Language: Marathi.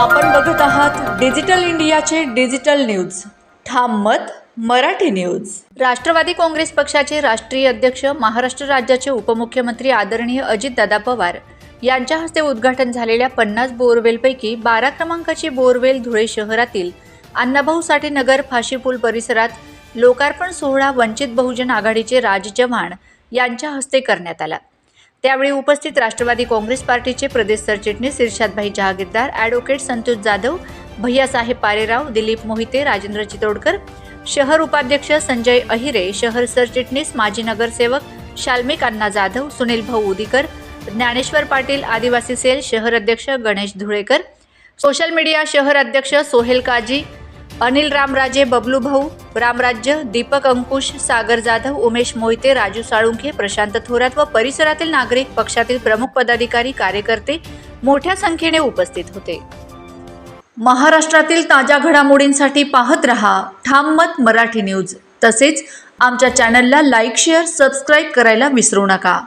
आपण बघत आहात डिजिटल इंडियाचे डिजिटल न्यूज. ठाम मत मराठी न्यूज. राष्ट्रवादी काँग्रेस पक्षाचे राष्ट्रीय अध्यक्ष महाराष्ट्र राज्याचे उपमुख्यमंत्री आदरणीय अजितदादा पवार यांच्या हस्ते उद्घाटन झालेल्या पन्नास बोरवेलपैकी बारा क्रमांकाची बोरवेल धुळे शहरातील अण्णाभाऊ साठे नगर फाशीपूल परिसरात लोकार्पण सोहळा वंचित बहुजन आघाडीचे राज चव्हाण यांच्या हस्ते करण्यात आला. त्यावेळी उपस्थित राष्ट्रवादी काँग्रेस पार्टीचे प्रदेश सरचिटणीस इर्शादभाई जहागीरदार ॲडव्होकेट संतोष जाधव भैयासाहेब पारेराव दिलीप मोहिते राजेंद्र चितोडकर शहर उपाध्यक्ष संजय अहिरे शहर सरचिटणीस माजी नगरसेवक शाल्मिक अण्णा जाधव सुनील भाऊ उदीकर ज्ञानेश्वर पाटील आदिवासी सेल शहर अध्यक्ष गणेश धुळेकर सोशल मीडिया शहर अध्यक्ष सोहेल काजी अनिल रामराजे बबलू भाऊ रामराज्य दीपक अंकुश सागर जाधव उमेश मोहिते राजू साळुंखे प्रशांत थोरात व परिसरातील नागरिक पक्षातील प्रमुख पदाधिकारी कार्यकर्ते मोठ्या संख्येने उपस्थित होते. महाराष्ट्रातील ताज्या घडामोडींसाठी पाहत रहा ठाम मत मराठी न्यूज. तसेच आमच्या चॅनलला लाईक शेअर सबस्क्राईब करायला विसरू नका.